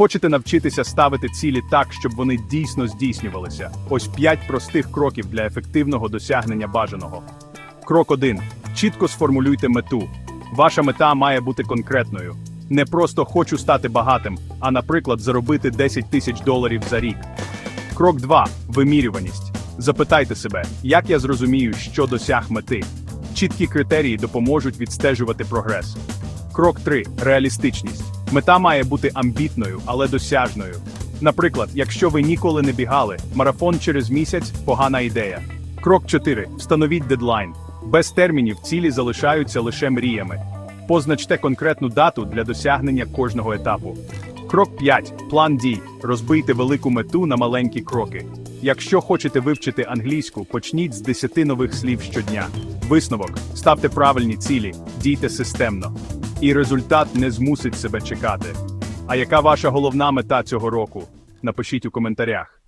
Хочете навчитися ставити цілі так, щоб вони дійсно здійснювалися? Ось 5 простих кроків для ефективного досягнення бажаного. Крок 1. Чітко сформулюйте мету. Ваша мета має бути конкретною. Не просто хочу стати багатим, а, наприклад, заробити 10 тисяч доларів за рік. Крок 2. Вимірюваність. Запитайте себе, як я зрозумію, що досяг мети. Чіткі критерії допоможуть відстежувати прогрес. Крок 3. Реалістичність. Мета має бути амбітною, але досяжною. Наприклад, якщо ви ніколи не бігали, марафон через місяць погана ідея. Крок 4. Встановіть дедлайн. Без термінів цілі залишаються лише мріями. Позначте конкретну дату для досягнення кожного етапу. Крок 5. План дій. Розбийте велику мету на маленькі кроки. Якщо хочете вивчити англійську, почніть з 10 нових слів щодня. Висновок: ставте правильні цілі, дійте системно. І результат не змусить себе чекати. А яка ваша головна мета цього року? Напишіть у коментарях.